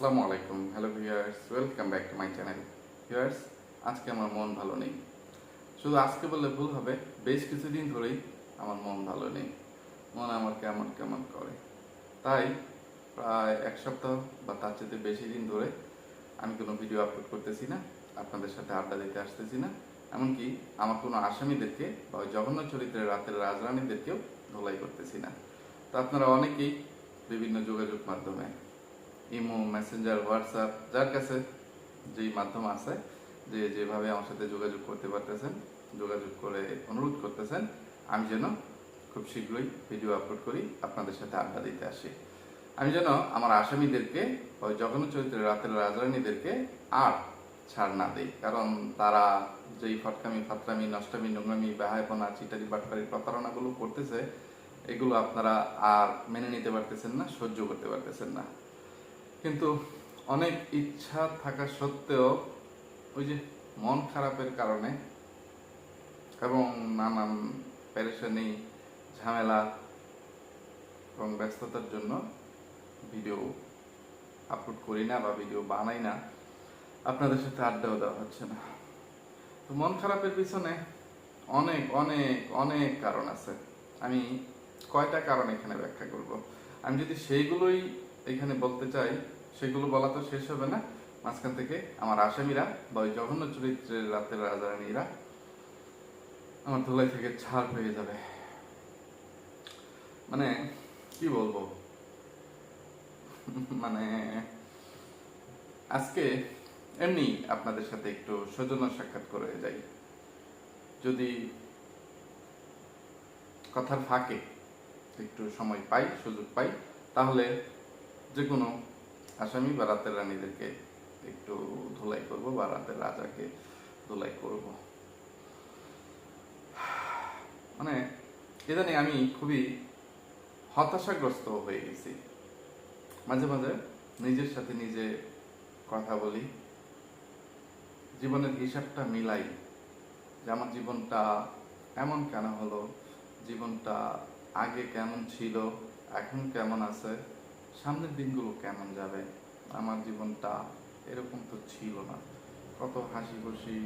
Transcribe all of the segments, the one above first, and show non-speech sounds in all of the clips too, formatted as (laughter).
আসসালামু আলাইকুম। Hello viewers welcome back to my channel viewers আজকে আমার মন ভালো নেই। শুধু আজকে বললে ভুল হবে, বেশ কিছুদিন ধরেই আমার মন ভালো নেই। মন আমার কেমন কেমন করে। তাই প্রায় এক সপ্তাহ বা তার চেয়ে বেশি দিন ধরে আমি কোনো ভিডিও আপলোড করতেছি না, আপনাদের সাথে আড্ডা দিতে আসতেছি না। এমনকি আমার কোনো আসামিদেরকে বা জঘন্য চরিত্রের রাতের রাজরানীদেরকেও ধোলাই করতেছি না। তো আপনারা অনেকেই বিভিন্ন যোগাযোগ মাধ্যমে ইমো, মেসেঞ্জার, হোয়াটসঅ্যাপ, যার কাছে যেই মাধ্যম আছে, যে যেভাবে আমার সাথে যোগাযোগ করতে পারতেছেন, যোগাযোগ করে অনুরোধ করতেছেন, আমি যেন খুব শীঘ্রই ভিডিও আপলোড করি, আপনাদের সাথে আড্ডা দিতে আসি। আমি যেন আমার আসামিদেরকে ওই জঘন্য চরিত্রের রাতের রাজরানীদেরকে আর ছাড় না দেই। কারণ তারা যেই ফটকামি, ফাতরামি, নষ্টামি, নোংরামি, বেহায়পনা, চিটারি বাটপারি প্রতারণাগুলো করতেছে, এগুলো আপনারা আর মেনে নিতে পারতেছেন না, সহ্য করতে পারতেছেন না। কিন্তু অনেক ইচ্ছা থাকা সত্ত্বেও ওই যে মন খারাপের কারণে এবং নানান প্যারেশানি ঝামেলা এবং ব্যস্ততার জন্য ভিডিও আপলোড করি না বা ভিডিও বানাই না। আপনাদের সাথে আড্ডাও দেওয়া হচ্ছে না। তো মন খারাপের পিছনে অনেক অনেক অনেক কারণ আছে। আমি কয়টা কারণ এখানে ব্যাখ্যা করব? আমি যদি সেইগুলোই এখানে বলতে চাই, সেগুলো বলা তো শেষ হবে না। মাঝখান থেকে আমার আসামিরা বা ওই জঘন্য চরিত্রের রাতের রাজারানীরা আমার ধুলাই থেকে ছাড় হয়ে যাবে। মানে কি বলব? (laughs) মানে আজকে এমনি আপনাদের সাথে একটু সৌজন্য সাক্ষাৎ করে যাই। যদি কথার ফাঁকে একটু সময় পাই, সুযোগ পাই, তাহলে যে কোনো আসামি বা রাতের রানীদেরকে একটু ধুলাই করব বা রাতের রাজাকে ধুলাই করব। মানে ইদানিং আমি খুবই হতাশাগ্রস্ত হয়ে গেছি। মাঝে মাঝে নিজের সাথে নিজে কথা বলি। জীবনের হিসাবটা মিলাই যে আমার জীবনটা এমন কেন হলো? জীবনটা আগে কেমন ছিল? এখন কেমন আছে? সামনের দিনগুলো কেমন যাবে? আমার জীবনটা এরকম তো ছিল না। কত হাসি খুশি,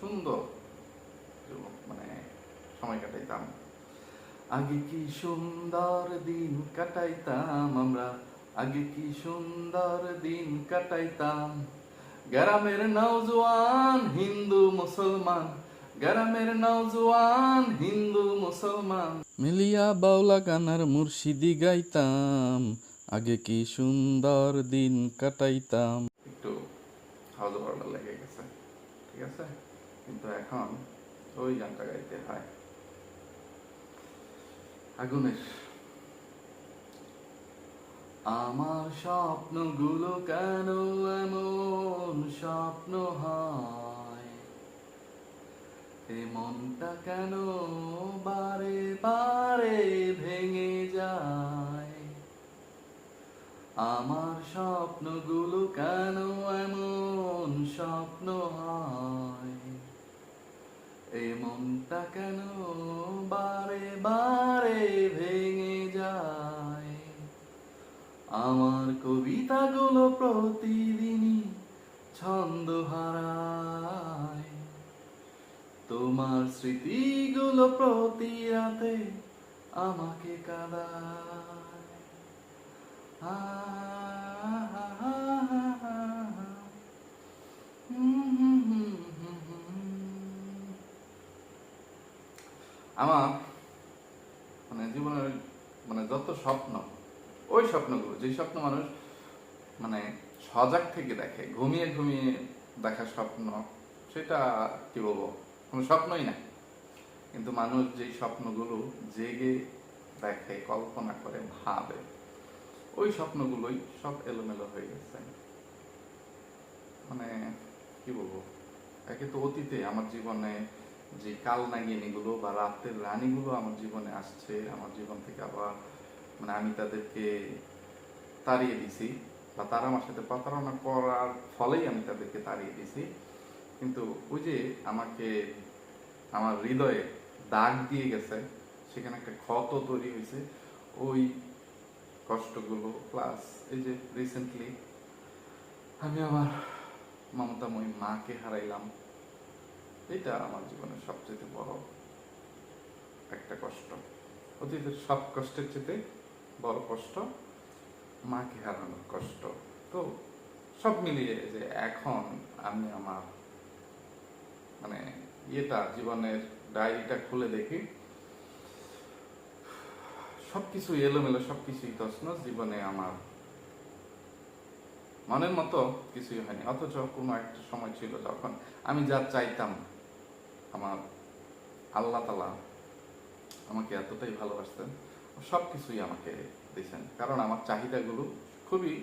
সুন্দর মানে সময় কাটাইতাম। আগে কি সুন্দর দিন কাটাইতাম আমরা? আগে কি সুন্দর দিন কাটাইতাম? গ্রামের নওজোয়ান হিন্দু মুসলমান, গ্রামের নওজোয়ান হিন্দু মুসলমান। মিলিয়া বাউলা গানার মুর্শিদি গাইতাম। আগে কি সুন্দর দিন কাটাইতাম? একটু হাওয়া ভালো লেগে গেছে, ঠিক আছে? কিন্তু এখন ওই গানটা গাইতে হয়। আগুনের। আমার স্বপ্নগুলো কেন এমন স্বপ্ন হয়? এ মনটা কেন স্বপ্নগুলো কেন এমন স্বপ্ন হয়? এই মনটা কেন বারে বারে ভেঙে যায়? আমার কবিতাগুলো প্রতিদিনই ছন্দ হারায়। তোমার স্মৃতিগুলো প্রতি রাতে আমাকে কাঁদায়। আ, আমার মানে জীবনের মানে যত স্বপ্ন, ওই স্বপ্নগুলো, যে স্বপ্ন মানুষ মানে সজাগ থেকে দেখে, ঘুমিয়ে ঘুমিয়ে দেখা স্বপ্ন, সেটা কি বলব? কোনো স্বপ্নই না। কিন্তু মানুষ যেই স্বপ্নগুলো জেগে দেখে, কল্পনা করে, ভাবে, ওই স্বপ্নগুলোই সব এলোমেলো হয়ে গেছে। মানে কি বলব? একে তো অতীতে, আমার জীবনে যে কাল নাগিনীগুলো বা রাতের রানীগুলো আমার জীবনে আসছে, আমার জীবন থেকে আবার মানে আমি তাদেরকে তাড়িয়ে দিছি বা তারা আমার সাথে প্রতারণা করার ফলেই আমি তাদেরকে তাড়িয়ে দিছি। কিন্তু ওই যে আমাকে আমার হৃদয়ে দাগ দিয়ে গেছে, সেখানে একটা ক্ষত তৈরি হয়েছে, ওই কষ্টগুলো প্লাস এই যে রিসেন্টলি আমি আমার মমতাময়ী মাকে হারাইলাম। এটা আমার জীবনের সবচেয়ে বড় একটা কষ্ট। অতীতের সব কষ্টের চেয়ে বড় কষ্ট, মাকে হারানোর কষ্ট। তো সব মিলিয়ে যে এখন আমি আমার মানে ইয়েটা, জীবনের ডায়েরিটা খুলে দেখি, সবকিছু এলোমেলো, সবকিছুই তছনছ, জীবনে আমার মনের মতো কিছুই হয়নি। অথচ কোনো একটা সময় ছিল যখন আমি যা চাইতাম আমার আল্লাহ তালা আমাকে এতটাই ভালোবাসতেন সব কিছুই আমাকে দিয়েছেন। কারণ আমার চাহিদাগুলো খুবই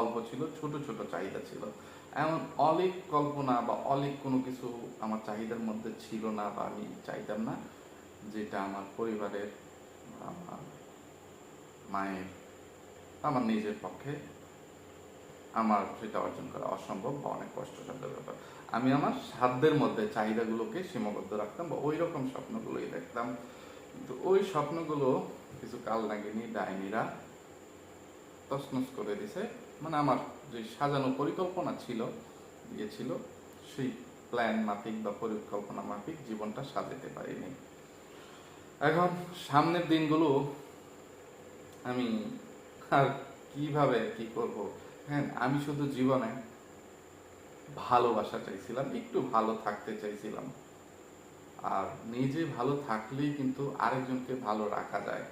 অল্প ছিল, ছোট ছোট চাহিদা ছিল। এমন অলিক কল্পনা বা অলিক কোনো কিছু আমার চাহিদার মধ্যে ছিল না বা আমি চাইতাম না, যেটা আমার পরিবারের আমার মায়ের আমার নিজের পক্ষে আমার সেটা অর্জন করা অসম্ভব বা অনেক কষ্টসাধ্য ব্যাপার। আমি আমার সাধ্যের মধ্যে চাহিদাগুলোকে সীমাবদ্ধ রাখতাম বা ওই রকম স্বপ্নগুলোই দেখতাম। কিন্তু ওই স্বপ্নগুলো কিছু কাল নাগিনী ডাইনিরা তছনছ করে দিছে। মানে আমার যে সাজানো পরিকল্পনা ছিল ইয়ে ছিল, সেই প্ল্যান মাফিক বা পরিকল্পনা মাফিক জীবনটা সাজাতে পারিনি। এখন সামনের দিনগুলো আমি আর কীভাবে কি করব? হ্যাঁ আমি শুধু জীবনে ভালোবাসা চাইছিলাম, একটু ভালো থাকতে চাইছিলাম। আর নিজে ভালো থাকলেই কিন্তু আরেকজনকে ভালো রাখা যায়।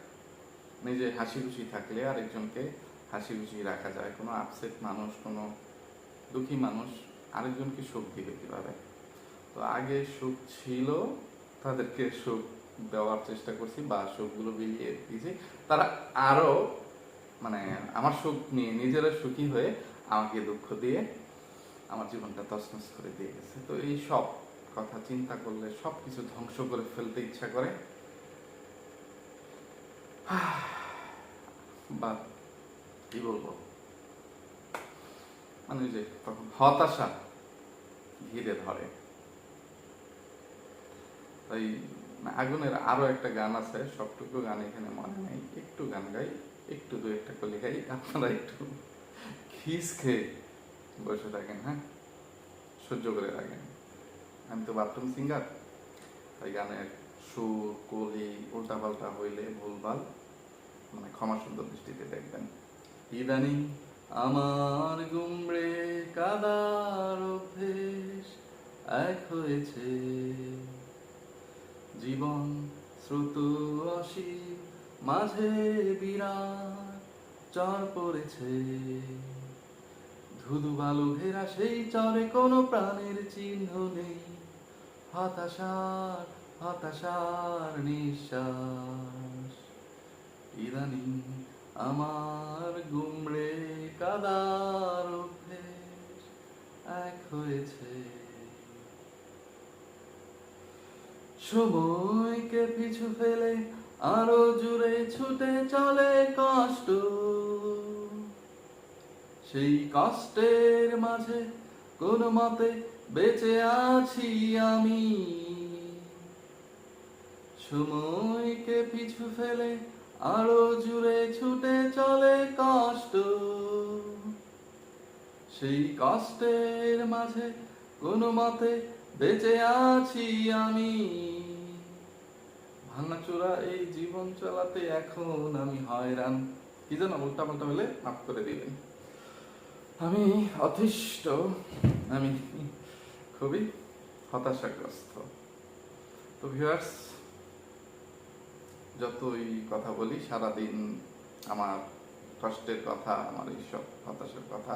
নিজে হাসি খুশি থাকলে আরেকজনকে হাসি খুশি রাখা যায়। কোনো আপসেট মানুষ, কোনো দুঃখী মানুষ আরেকজনকে সুখ দিবে কীভাবে? তো আগে সুখ ছিল, তাদেরকে সুখ দেওয়ার চেষ্টা করছি বা সুখগুলো বিলিয়ে দিয়েছি। তারা আরও মানে আমার সুখ নিয়ে নিজেরা সুখী হয়ে আমাকে দুঃখ দিয়ে আমার জীবনটা তছনছ করে দিয়ে গেছে। তো এই সব কথা চিন্তা করলে সব কিছু ধ্বংস করে ফেলতে ইচ্ছা করে। বা কি বলব? মানে যে তখন হতাশা ঘিরে ধরে। তাই আগুনের আরও একটা গান আছে, সবটুকু গান এখানে মনে নেই, একটু গান গাই। একটু দু একটা করে গাই আপনারা একটু খিস খেয়ে বসে থাকেন হ্যাঁ? সহ্য করে রাখেন আমি তো বাথরুম সিঙ্গার, তাই গানের সুর, কলি, উল্টাপাল্টা হইলে ভুলভাল মানে ক্ষমা সুন্দর দৃষ্টিতে দেখবেন। ইদানিং আমার গুমড়ে কাদার অভ্যেস এক হয়েছে। জীবন শ্রুত অসীম মাঝে বিরাট চর পড়েছে। ধুধু বালু ঘেরা সেই চরে কোনো প্রাণের চিহ্ন নেই। হতাশার হতাশার নিঃশ্বাস। ইদানিং আমার গুমড়ে কাদার অভ্যেস এক হয়েছে। সময়কে পিছু ফেলে আরও জুড়ে ছুটে চলে কষ্ট। সেই কষ্টের মাঝে কোন মতে বেঁচে আছি আমি। সময়কে পিছু ফেলে আরও জুড়ে ছুটে চলে কষ্ট। সেই কষ্টের মাঝে কোন মতে বেঁচে আছি আমি। ভাঙাচোরা এই জীবন চালাতে এখন আমি হয়রান। কি যেন উল্টা পাল্টা হলে মাফ করে দিবেন আমি অতিষ্ঠ, আমি খুবই হতাশাগ্রস্ত। তো ভিউয়ার্স যতই কথা বলি, সারাদিন আমার কষ্টের কথা, আমার এইসব হতাশার কথা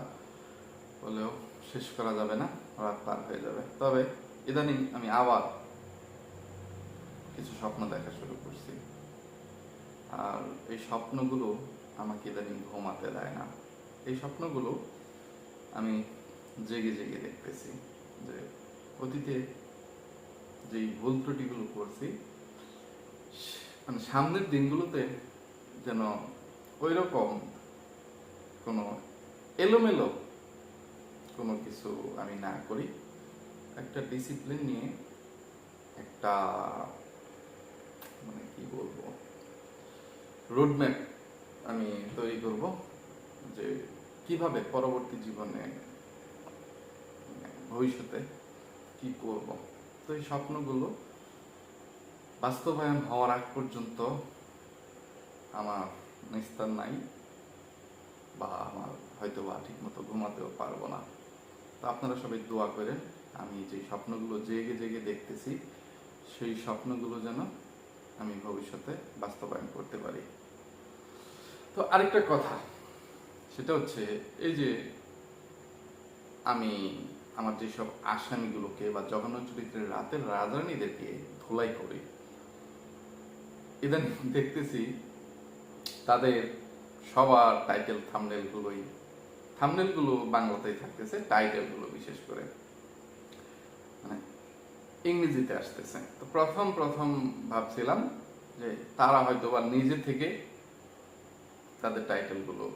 বলেও শেষ করা যাবে না, রাত পার হয়ে যাবে। তবে ইদানিং আমি আবার কিছু স্বপ্ন দেখা শুরু করছি। আর এই স্বপ্নগুলো আমাকে ইদানিং ঘুমাতে দেয় না। এই স্বপ্নগুলো আমি জেগে জেগে দেখতেছি যে অতীতে যেই ভুল ত্রুটিগুলো করছি মানে সামনের দিনগুলোতে যেন ওই রকম কোনো এলোমেলো কোনো কিছু আমি না করি। একটা ডিসিপ্লিন নিয়ে একটা মানে কি বলব? রোডম্যাপ আমি তৈরি করব যে কীভাবে পরবর্তী জীবনে ভবিষ্যতে কি করব? তো এই স্বপ্নগুলো বাস্তবায়ন হওয়ার আগ পর্যন্ত আমার নিস্তার নাই বা আমার হয়তো বা ঠিক মতো ঘুমাতেও পারব না। তো আপনারা সবাই দোয়া করেন আমি যে স্বপ্নগুলো জেগে জেগে দেখতেছি, সেই স্বপ্নগুলো যেন আমি ভবিষ্যতে বাস্তবায়ন করতে পারি। তো আরেকটা কথা, সেটা হচ্ছে এই যে আমি আমার যেসব আসামিগুলোকে বা জঘন্য চরিত্রের রাতের রাজরানীদেরকে ধুলাই করি, ইদানিং দেখতেছি তাদের সবার টাইটেল থামনেলগুলোই থামনেলগুলো বাংলাতেই থাকতেছে টাইটেলগুলো বিশেষ করে। মানে ইংরেজিতে আসতেছে। তো প্রথম প্রথম ভাবছিলাম যে তারা হয়তো বা নিজে থেকে তাদের টাইটেলগুলো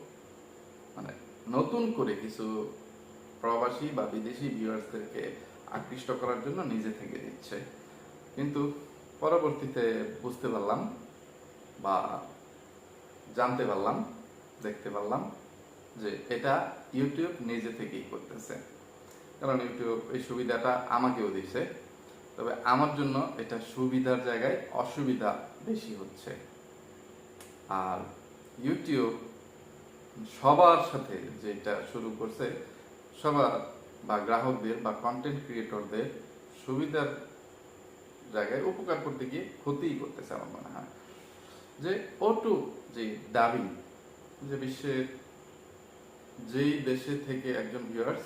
মানে নতুন করে কিছু প্রবাসী বা বিদেশি ভিউয়ার্সদেরকে আকৃষ্ট করার জন্য নিজে থেকে দিচ্ছে। কিন্তু পরবর্তীতে বুঝতে পারলাম বা জানতে পারলাম, দেখতে পারলাম যে এটা ইউটিউব নিজে থেকেই করতেছে। কারণ ইউটিউব এই সুবিধাটা আমাকেও দিছে। তবে আমার জন্য এটা সুবিধার জায়গায় অসুবিধা বেশি হচ্ছে। আর ইউটিউব সবার সাথে যেটা শুরু করছে, সবার বা গ্রাহকদের বা কন্টেন্ট ক্রিয়েটরদের সুবিধার জায়গায় উপকার করতে গিয়ে ক্ষতিই করতেছে আমার মনে হয়। যে ওটু যে দাবি, যে বিশ্বের যেই দেশে থেকে একজন ভিউয়ার্স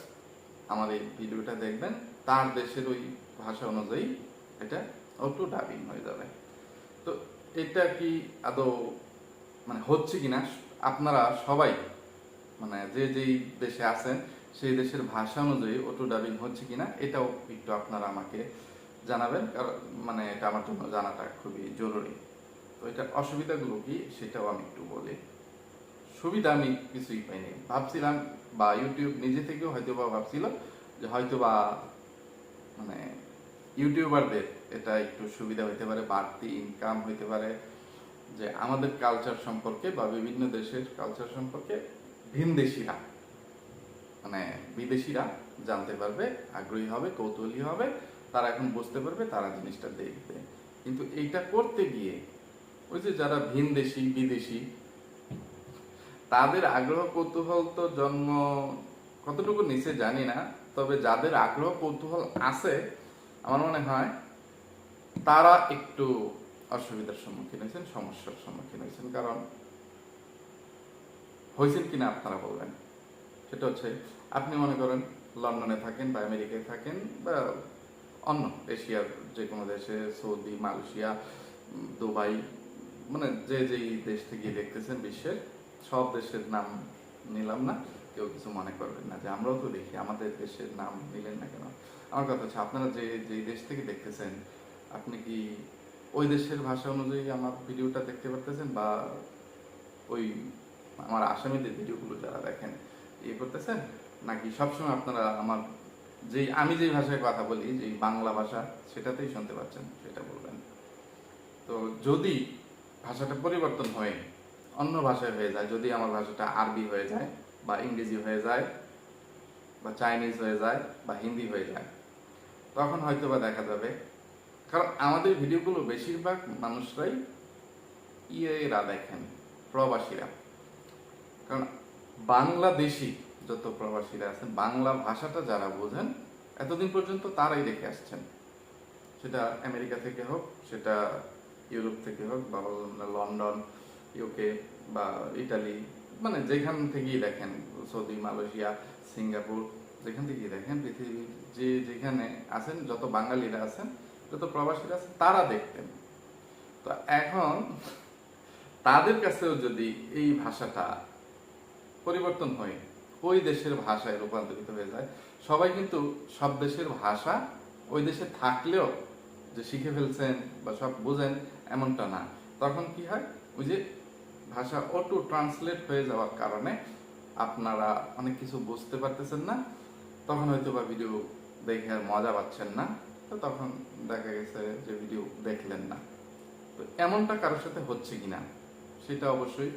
আমার এই ভিডিওটা দেখবেন তার দেশের ওই ভাষা অনুযায়ী এটা অটো ডাবিং হয়ে যাবে। তো এটা কি আদৌ মানে হচ্ছে কিনা? আপনারা সবাই মানে যে যেই দেশে আছেন, সেই দেশের ভাষা অনুযায়ী অটো ডাবিং হচ্ছে কিনা, এটাও একটু আপনারা আমাকে জানাবেন, কারণ মানে এটা আমার জন্য জানাটা খুবই জরুরি। তো এটার অসুবিধাগুলো কি সেটাও আমি একটু বলি। সুবিধা আমি কিছুই পাইনি। ভাবছিলাম বা ইউটিউব নিজে থেকেও হয়তো বা ভাবছিল যে হয়তো বা মানে ইউটিউবারদের এটা একটু সুবিধা হইতে পারে, বাড়তি ইনকাম হইতে পারে, যে আমাদের কালচার সম্পর্কে বা বিভিন্ন দেশের কালচার সম্পর্কে ভিনদেশিরা মানে বিদেশিরা জানতে পারবে, আগ্রহী হবে, কৌতূহলী হবে, তারা এখন বুঝতে পারবে, তারা জিনিসটা দেখবে। কিন্তু এইটা করতে গিয়ে ওই যে যারা ভিনদেশি, বিদেশি, তাদের আগ্রহ, কৌতূহল তো জন্ম কতটুকু নিচে জানি না তবে যাদের আগ্রহ কৌতূহল আছে, আমার মনে হয় তারা একটু অসুবিধার সম্মুখীন হয়েছেন, সমস্যার সম্মুখীন হয়েছেন। কারণ হয়েছেন কিনা আপনারা বলবেন? সেটা হচ্ছে, আপনি মনে করেন লন্ডনে থাকেন বা আমেরিকায় থাকেন বা অন্য এশিয়ার যে কোনো দেশে, সৌদি, মালয়েশিয়া দুবাই মানে যে যেই দেশ থেকে দেখতেছেন বিশ্বের, সব দেশের নাম নিলাম না। কেউ কিছু মনে করবেন না, যে আমরাও তো দেখি, আমাদের দেশের নাম নিলেন না কেন? আমার কথা হচ্ছে, আপনারা যে যে দেশ থেকে দেখতেছেন, আপনি কি ওই দেশের ভাষা অনুযায়ী আমার ভিডিওটা দেখতে পারতেছেন? বা ওই আমার আসামিদের ভিডিওগুলো যারা দেখেন ইয়ে করতেছেন? নাকি সবসময় আপনারা আমার যেই, আমি যেই ভাষায় কথা বলি, যেই বাংলা ভাষা, সেটাতেই শুনতে পাচ্ছেন, সেটা বলবেন। তো যদি ভাষাটা পরিবর্তন হয় অন্য ভাষায় হয়ে যায়, যদি আমার ভাষাটা আরবি হয়ে যায় বা ইংরেজি হয়ে যায়, বা চাইনিজ হয়ে যায়, বা হিন্দি হয়ে যায়, তখন হয়তো বা দেখা যাবে। কারণ আমাদের ভিডিওগুলো বেশিরভাগ মানুষরাই ইয়েরা দেখেন, প্রবাসীরা। কারণ বাংলাদেশি যত প্রবাসীরা আছেন, বাংলা ভাষাটা যারা বোঝেন, এতদিন পর্যন্ত তারাই দেখে আসছেন। সেটা আমেরিকা থেকে হোক, সেটা ইউরোপ থেকে হোক, বা লন্ডন, ইউকে, বা ইটালি মানে যেখান থেকেই দেখেন, সৌদি, মালয়েশিয়া, সিঙ্গাপুর, যেখান থেকেই দেখেন, পৃথিবীর যে যেখানে আছেন, যত বাঙালিরা আছেন, যত প্রবাসীরা আছেন, তারা দেখতেন। তো এখন তাদের কাছেও যদি এই ভাষাটা পরিবর্তন হয়, ওই দেশের ভাষায় রূপান্তরিত হয়ে যায়, সবাই কিন্তু সব দেশের ভাষা ওই দেশে থাকলেও যে শিখে ফেলছেন বা সব বোঝেন, এমনটা না। তখন কি হয়? ওই যে ভাষা অটো ট্রান্সলেট হয়ে যাওয়ার কারণে আপনারা অনেক কিছু বুঝতে পারতেছেন না। তখন হয়তো বা ভিডিও দেখে আর মজা পাচ্ছেন না। তো তখন দেখা গেছে যে ভিডিও দেখলেন না। তো এমনটা কারোর সাথে হচ্ছে কিনা, সেটা অবশ্যই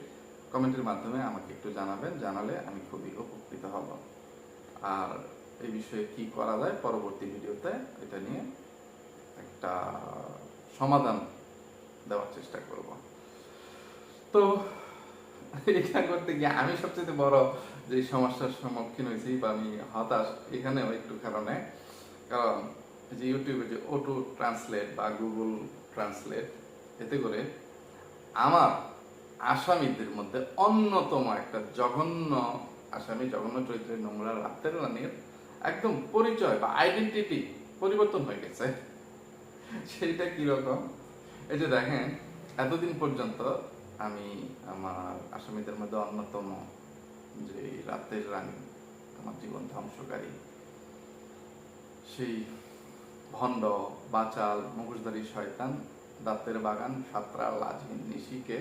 কমেন্টের মাধ্যমে আমাকে একটু জানাবেন। জানালে আমি খুবই উপকৃত হব। আর এই বিষয়ে কি করা যায় পরবর্তী ভিডিওতে, এটা নিয়ে একটা সমাধান দেওয়ার চেষ্টা করব। তো এটা করতে গিয়ে আমি সবচেয়ে বড় যে সমস্যার সম্মুখীন হয়েছি বা আমি হতাশ এখানেও একটু কারণে, কারণ যে ইউটিউবে যে অটো ট্রান্সলেট বা গুগল ট্রান্সলেট এতে করে আমার আসামিদের মধ্যে অন্যতম একটা জঘন্য আসামি, জঘন্য চরিত্রের নোংরা রাতের রানীর একদম পরিচয় বা আইডেন্টিটি পরিবর্তন হয়ে গেছে। সেইটা কীরকম? এই যে দেখেন, এতদিন পর্যন্ত আমি আমার আসামিদের মধ্যে অন্যতম, যে রাতের রানী, আমার জীবন ধ্বংসকারী। সেই ভণ্ড, বাচাল, মুখোশধারী শয়তান, দাঁতের বাগান, সাতরা লাজিন নিশিকে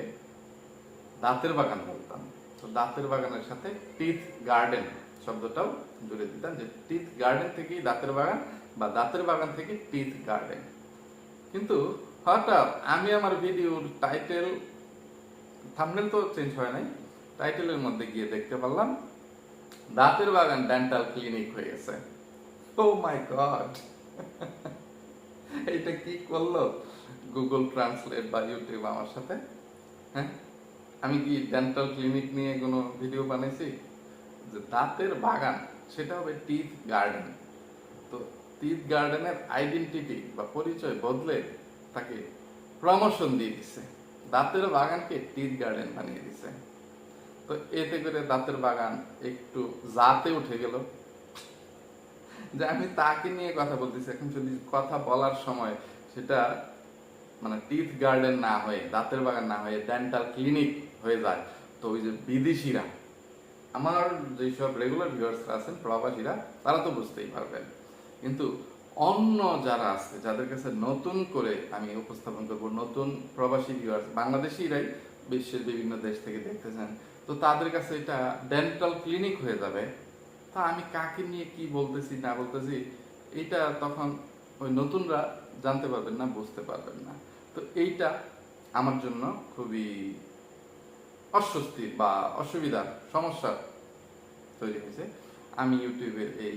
দাঁতের বাগান বলতাম। তো দাঁতের বাগানের সাথে টিথ গার্ডেন শব্দটাও জুড়ে দিতাম, যে টিথ গার্ডেন থেকেই দাঁতের বাগান বা দাঁতের বাগান থেকে টিথ গার্ডেন কিন্তু হঠাৎ আমি আমার ভিডিওর টাইটেল থাম্বনেল তো চেঞ্জ হয় নাই টাইটেলের মধ্যে গিয়ে দেখতে পারলাম, দাঁতের বাগান ডেন্টাল ক্লিনিক হয়ে গেছে। ও মাই গড এটা কি করল? গুগল ট্রান্সলেট বা ইউটিউব আমার সাথে? হ্যাঁ? আমি কি ডেন্টাল ক্লিনিক নিয়ে কোনো ভিডিও বানাইছি? যে দাঁতের বাগান, সেটা হবে টিথ গার্ডেন তো টিথ গার্ডেনের আইডেন্টিটি বা পরিচয় বদলে তাকে প্রমোশন দিয়ে দিছে। দাঁতের বাগানকে টিথ গার্ডেন বানিয়ে দিছে। তো এতে করে দাঁতের বাগান একটু জাতে উঠে গেল। যে আমি তাকে নিয়ে কথা বলতেছি, এখন যদি কথা বলার সময় সেটা মানে টিথ গার্ডেন না হয়ে, দাঁতের বাগান না হয়ে, ডেন্টাল ক্লিনিক হয়ে যায়, তো ওই যে বিদেশিরা, আমার যেসব রেগুলার ভিউয়ার্সরা আছেন, প্রবাসীরা, তারা তো বুঝতেই পারবেন। কিন্তু অন্য যারা আছে, যাদের কাছে নতুন করে আমি উপস্থাপন করব, নতুন প্রবাসী ভিউয়ার্স বাংলাদেশিরাই বিশ্বের বিভিন্ন দেশ থেকে দেখতেছেন, তো তাদের কাছে এটা ডেন্টাল ক্লিনিক হয়ে যাবে। তা আমি কাকে নিয়ে কি বলতেছি, না বলতেছি, এটা তখন ওই নতুনরা জানতে পারবেন না, বুঝতে পারবেন না। তো এইটা আমার জন্য খুবই অস্বস্তির বা অসুবিধার সমস্যা তৈরি হয়েছে। আমি ইউটিউবের এই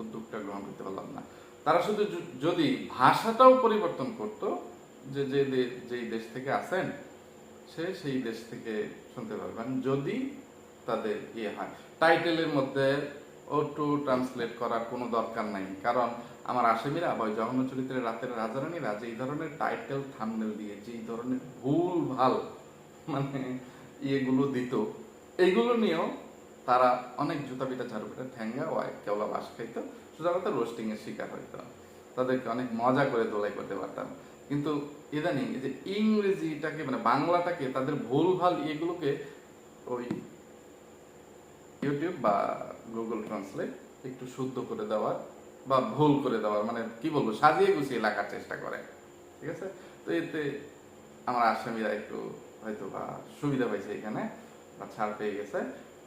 উদ্যোগটা গ্রহণ করতে পারলাম না। তারা শুধু যদি ভাষাটাও পরিবর্তন করত, যে যে যেই দেশ থেকে আসেন, সে সেই দেশ থেকে শুনতে পারবেন যদি তাদের ইয়ে হয়। টাইটেলের মধ্যে ওটু ট্রান্সলেট করার কোনো দরকার নাই। কারণ আমার আসামিরা বা জঘন্য চরিত্রের রাতের রাজারানীরা এই ধরনের টাইটেল, থামনেল দিয়ে যে এই ধরনের ভুল, ভালো মানে ইয়েগুলো দিত, এইগুলো নিয়েও তারা অনেক জুতা পিটা ঝাড়ু পিটা ঠ্যাঙ্গা ও কেওলা বাস খাইতো। সোজা রোস্টিং এর শিকার হইতো। তাদেরকে অনেক মজা করে দোলাই করতে পারতাম। কিন্তু ইদানিং যে ইংরেজিটাকে মানে বাংলাটাকে, তাদের ভুল ভালো ইয়েগুলোকে ওই ইউটিউব বা গুগল ট্রান্সলেট একটু শুদ্ধ করে দেওয়ার বা ভুল করে দেওয়ার মানে কি বলব, সাজিয়ে গুছিয়ে লেখার চেষ্টা করে। ঠিক আছে? তো এতে আমার আসামিরা একটু হয়তো বা সুবিধা পাইছে এখানে, বা ছাড় পেয়ে গেছে,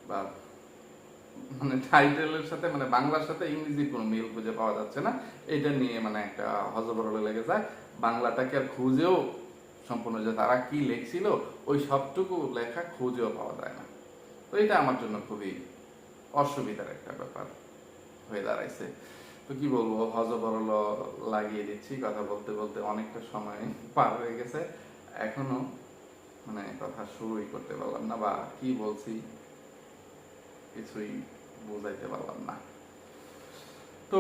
বা মানে টাইটেলের সাথে মানে বাংলার সাথে ইংরেজির কোনো মিল খুঁজে পাওয়া যাচ্ছে না। এটা নিয়ে মানে একটা হজবরলে লেগে যায়। বাংলাটাকে আর খুঁজেও সম্পূর্ণ যে তারা কি লেখছিল, ওই সবটুকু লেখা খুঁজেও পাওয়া যায় না। তো এটা আমার জন্য খুবই অসুবিধার একটা ব্যাপার হয়ে দাঁড়াইছে। তো কি বলব, হজবরল লাগিয়ে দিচ্ছি, কথা বলতে বলতে অনেকটা সময় পার হয়ে গেছে। এখনও মানে কথা শুরুই করতে পারলাম না, বা কি বলছি। কিছুই বোঝাইতে পারলাম না। তো,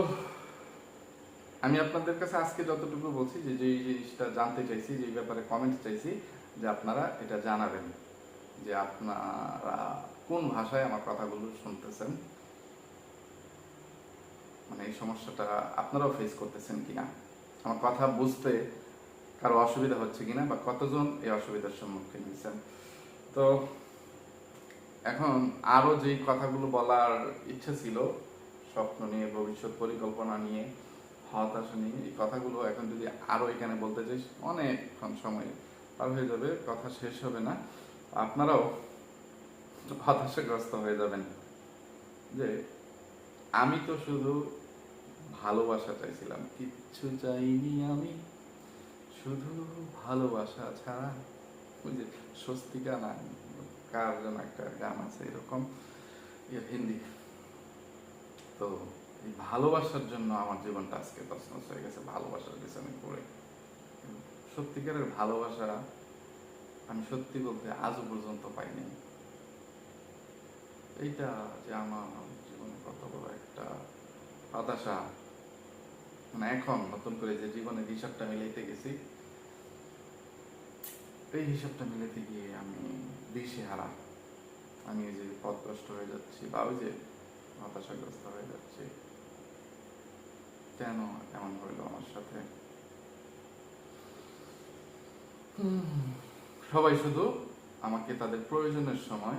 আমি আপনাদের কাছে আজকে যতটুকু বলছি, যে যে জিনিসটা জানতে চাইছি যে ব্যাপারে কমেন্ট চাইছি, যে আপনারা এটা জানাবেন, যে আপনারা কোন ভাষায় আমার কথাগুলো শুনতেছেন? মানে এই সমস্যাটা আপনারাও ফেস করতেছেন কিনা? আমার কথা বুঝতে কারও অসুবিধা হচ্ছে কিনা, বা কতজন এই অসুবিধার সম্মুখীন হয়েছেন? তো এখন আরও যে কথাগুলো বলার ইচ্ছা ছিল, স্বপ্ন নিয়ে, ভবিষ্যৎ পরিকল্পনা নিয়ে, হতাশা নিয়ে, এই কথাগুলো এখন যদি আরও এখানে বলতে চাই অনেকক্ষণ সময় পার হয়ে যাবে, কথা শেষ হবে না। আপনারাও হতাশাগ্রস্ত হয়ে যাবেন যে আমি তো শুধু ভালোবাসা চাইছিলাম, কিচ্ছু চাইনি আমি, শুধু ভালোবাসা ছাড়া ওই যে স্বস্তিকা না কার একটা গান আছে, এরকম। ইয়ে হিন্দি। তো এই ভালোবাসার জন্য আমার জীবনটা আজকে তছনছ হয়ে গেছে, ভালোবাসার পিছনে পড়ে। সত্যিকারের ভালোবাসা আমি সত্যি বলতে আজও পর্যন্ত পাইনি। এইটা যে আমার জীবনে কত বড় একটা হতাশা। মানে এখন নতুন করে যে জীবনের হিসাবটা মিলাইতে গেছি এই হিসাবটা মিলাতে গিয়ে আমি দিশে হারা। আমি যে পথগ্রস্ত হয়ে যাচ্ছি বা ওই যে হতাশাগ্রস্ত হয়ে যাচ্ছি। কেন এমন হইল আমার সাথে? সবাই শুধু আমাকে তাদের প্রয়োজনের সময়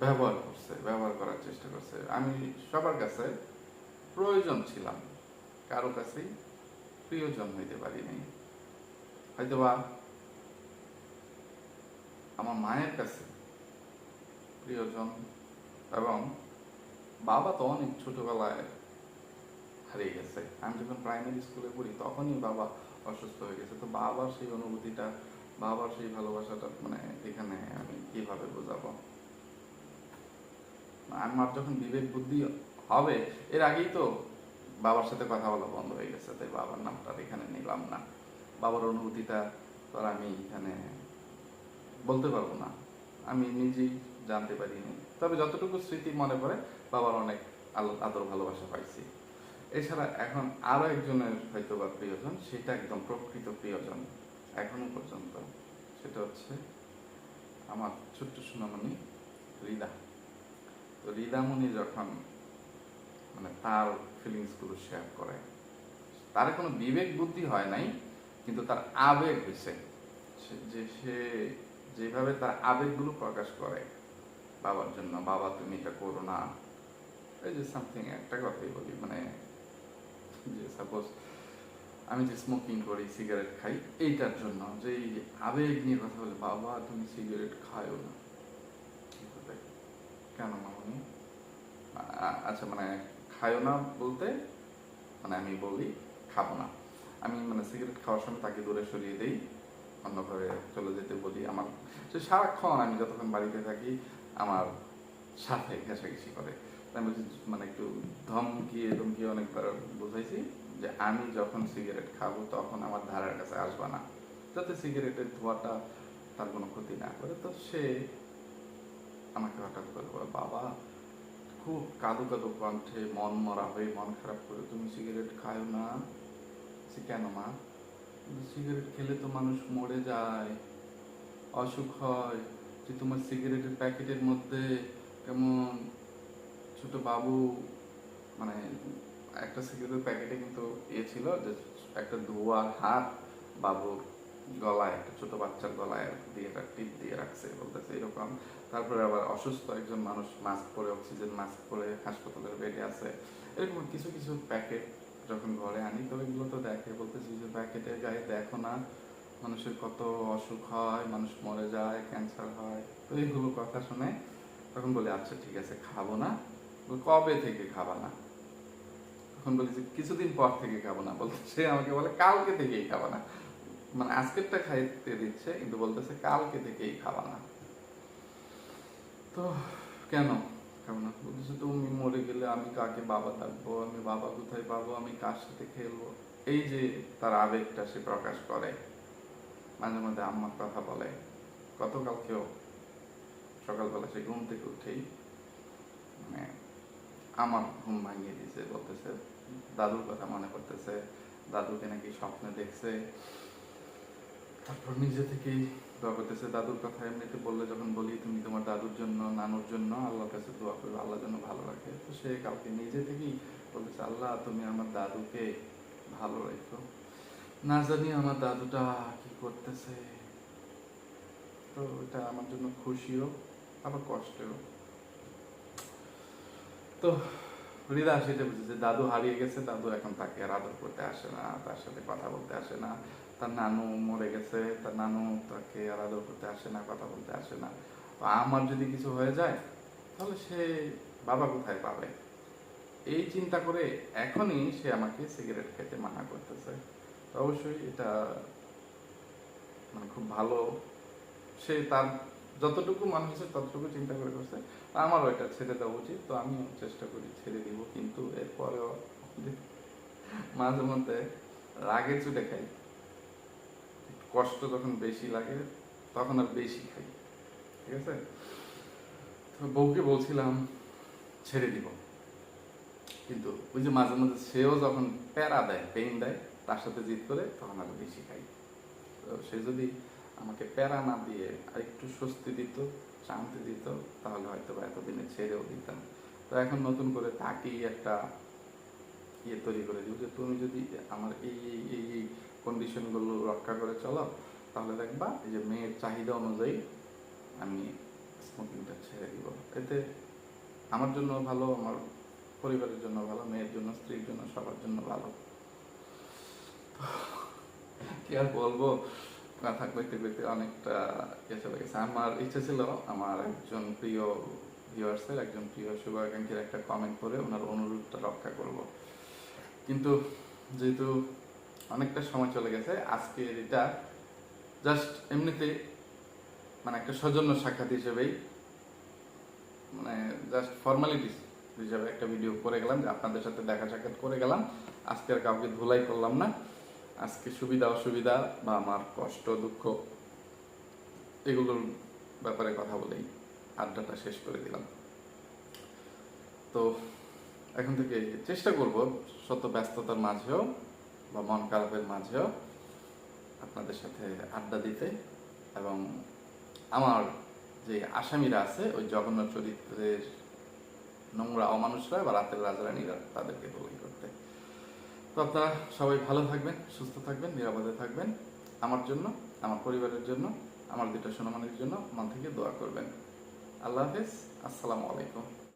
ব্যবহার করছে, ব্যবহার করার চেষ্টা করছে। আমি সবার কাছে প্রয়োজন ছিলাম। কারও কাছেই প্রিয়জন হইতে পারিনি। হয়তোবা আমার মায়ের কাছে, প্রিয়জন এবং বাবা তো অনেক ছোটবেলায় হারিয়ে গেছে। আমি যখন প্রাইমারি স্কুলে পড়ি, তখনই বাবা অসুস্থ হয়ে গেছে। তো বাবার সেই অনুভূতিটা, বাবার সেই ভালোবাসাটা মানে এখানে আমি কীভাবে বোঝাবো? আমার যখন বিবেক বুদ্ধি হবে, এর আগেই তো বাবার সাথে কথা বলা বন্ধ হয়ে গেছে। তাই বাবার নামটা এখানে নিলাম না। বাবার অনুভূতিটা তো আমি এখানে বলতে পারব না। আমি নিজেই জানতে পারিনি। তবে যতটুকু স্মৃতি মনে পড়ে, বাবার অনেক আদর ভালোবাসা পাইছি। এছাড়া এখন আরও একজনের হয়তো বা প্রিয়জন, সেটা একদম প্রকৃত প্রিয়জন এখনও পর্যন্ত। সেটা হচ্ছে আমার ছোট্ট সোনামণি রিদা। তো রিদামণি যখন মানে তার ফিলিংসগুলো শেয়ার করে, তার কোনো বিবেক বুদ্ধি হয় নাই, কিন্তু তার আবেগ হয়েছে যে সে যেভাবে তার আবেগগুলো প্রকাশ করে, বাবার জন্য, বাবা, তুমি এটা করো না। এই যে সামথিং একটা কথাই বলি মানে যে সাপোজ আমি যে স্মোকিং করি সিগারেট খাই, এইটার জন্য যে এই আবেগ নিয়ে কথা বলে, বাবা, তুমি সিগারেট খায়ও না? কেন মামনি? আ- আচ্ছা মানে খায়ও না বলতে মানে আমি বলি, খাব না। আমি মানে সিগারেট খাওয়ার সময় তাকে দূরে সরিয়ে দেই। অন্য ঘরে চলে যেতে বলি আমার। সে সারাক্ষণ আমি যতক্ষণ বাড়িতে থাকি আমার সাথে ঘেঁষাঘেঁষি করে। আমি মানে একটু ধমকিয়ে ধমকিয়ে অনেকবার বুঝাইছি যে আমি যখন সিগারেট খাব তখন আমার ধারের কাছে আসবা না। যাতে সিগারেটের ধোয়াটা তার কোনো ক্ষতি না করে। তো সে আমাকে হঠাৎ করে বলে বাবা খুব কাদু কাদু কণ্ঠে মন মরা হয়ে মন খারাপ করে তুমি সিগারেট খাও না। বলছি, কেন মা? সিগারেট খেলে তো মানুষ মরে যায়, অসুখ হয়। যে তোমার সিগারেটের প্যাকেটের মধ্যে কেমন ছোট বাবু মানে একটা সিগারেটের প্যাকেটে কিন্তু ইয়ে ছিল যে একটা ধোয়ার হাত বাবুর গলায়, একটা ছোট বাচ্চার গলায় দিয়ে একটা টিপ দিয়ে রাখছে, বলতেছে এরকম। তারপরে আবার অসুস্থ একজন মানুষ, মাস্ক পরে, অক্সিজেন মাস্ক পরে হাসপাতালের বেডে আছে। এরকম কিছু কিছু প্যাকেট যখন ঘরে আনি, তবে এগুলো তো দেখে। বলতেছি যে প্যাকেটের গায়ে দেখো না, মানুষের কত অসুখ হয়, মানুষ মরে যায় ক্যান্সার হয়। তো এইগুলো কথা শুনে তখন বলি আচ্ছা ঠিক আছে, খাব না। কবে থেকে খাবা না? তখন বলি যে, কিছুদিন পর থেকে খাব না। বলতে সে আমাকে বলে, কালকে থেকেই খাবা না। মানে আজকেরটা খাইতে দিচ্ছে, কিন্তু বলতেছে, কালকে থেকেই খাবা না। তো কেন? খাব না বলতেছে, তুমি মরে গেলে আমি কাকে বাবা ডাকবো আমি বাবা কোথায় পাবো? আমি কার সাথে খেলব? এই যে তার আবেগটা সে প্রকাশ করে। মাঝে মাঝে আম্মার কথা বলে। গতকালকেও সকালবেলা সে ঘুম থেকে উঠেই মানে আমার ঘুম ভাঙিয়ে দিয়েছে, বলতেছে, দাদুর কথা মনে করতেছে দাদুকে নাকি স্বপ্নে দেখছে। তারপর নিজে থেকেই দোয়া করতেছে, দাদুর কথা এমনিতে বললে যখন বলি, তুমি তোমার দাদুর জন্য, নানুর জন্য আল্লাহর কাছে দোয়া করবে, আল্লাহ যেন ভালো রাখে। তো সে কাউকে নিজে থেকেই বলতেছে, আল্লাহ, তুমি আমার দাদুকে ভালো রেখো। না জানি আমার দাদুটা কি করতেছে। তো এটা আমার জন্য খুশিও, আবার কষ্টেও। তো হৃদা সেটা বুঝেছে, দাদু হারিয়ে গেছে, দাদু এখন তাকে আর আদর করতে আসে না, তার সাথে কথা বলতে আসে না। তার নানু মরে গেছে, তার নানু তাকে আদর করতে আসে না, কথা বলতে আসে না। আমার যদি কিছু হয়ে যায়, তাহলে সে বাবা কোথায় পাবে? এই চিন্তা করে এখনই সে আমাকে সিগারেট খেতে মানা করতেছে। অবশ্যই এটা মানে খুব ভালো। সে তার যতটুকু মানুষের ততটুকু চিন্তা করে করছে। আমারও এটা ছেড়ে দেওয়া উচিত। তো আমিও চেষ্টা করি ছেড়ে দিব, কিন্তু এরপরেও মাঝে মধ্যে রাগে চুটে খাই। কষ্ট যখন বেশি লাগে, তখন আর বেশি খাই, ঠিক আছে? তো বউকে বলছিলাম, ছেড়ে দিব। কিন্তু ওই যে মাঝে মাঝে সেও যখন প্যারা দেয় পেইন দেয়, তার সাথে জিত করে, তখন আরও বেশি খাই। তো সে যদি আমাকে প্যারা না দিয়ে আর একটু স্বস্তি দিত, শান্তি দিত, তাহলে হয়তো বা এতদিনে ছেড়েও দিতাম। তো এখন নতুন করে তাকেই একটা ইয়ে তৈরি করে দিব যে, তুমি যদি আমার এই এই কন্ডিশনগুলো রক্ষা করে চলো তাহলে দেখবা এই যে মেয়ের চাহিদা অনুযায়ী আমি স্মোকিংটা ছেড়ে দিব। এতে আমার জন্য ভালো, আমার পরিবারের জন্য ভালো, মেয়ের জন্য, স্ত্রীর জন্য, সবার জন্য ভালো। কি আর বলব? কথা কইতে কইতে অনেকটা ইয়ে চলে গেছে। আমার ইচ্ছে ছিল আমার একজন প্রিয় ভিউয়ার্সের একজন প্রিয় শুভাকাঙ্ক্ষীর একটা কমেন্ট করে ওনার অনুরোধটা রক্ষা করব। কিন্তু যেহেতু অনেকটা সময় চলে গেছে। আজকে এটা জাস্ট এমনিতে মানে একটা সৌজন্য সাক্ষাৎ হিসেবেই মানে জাস্ট ফর্মালিটিস হিসাবে একটা ভিডিও করে গেলাম, যে আপনাদের সাথে দেখা সাক্ষাৎ করে গেলাম। আজকে আর কাউকে ধুলাই করলাম না। আজকে সুবিধা, অসুবিধা বা আমার কষ্ট, দুঃখ, এগুলোর ব্যাপারে কথা বলেই আড্ডাটা শেষ করে দিলাম। তো এখন থেকে চেষ্টা করব শত ব্যস্ততার মাঝেও বা মন খারাপের মাঝেও আপনাদের সাথে আড্ডা দিতে এবং আমার যে আসামিরা আছে, ওই জঘন্য চরিত্রের নোংরা অমানুষরা বা রাতের রাজরানীরা তাদেরকে বলি করতে। তো আপনারা সবাই ভালো থাকবেন, সুস্থ থাকবেন, নিরাপদে থাকবেন। আমার জন্য, আমার পরিবারের জন্য, আমার দুটো সোনামানের জন্য মন থেকে দোয়া করবেন। আল্লাহ হাফেজ, আসসালামু আলাইকুম।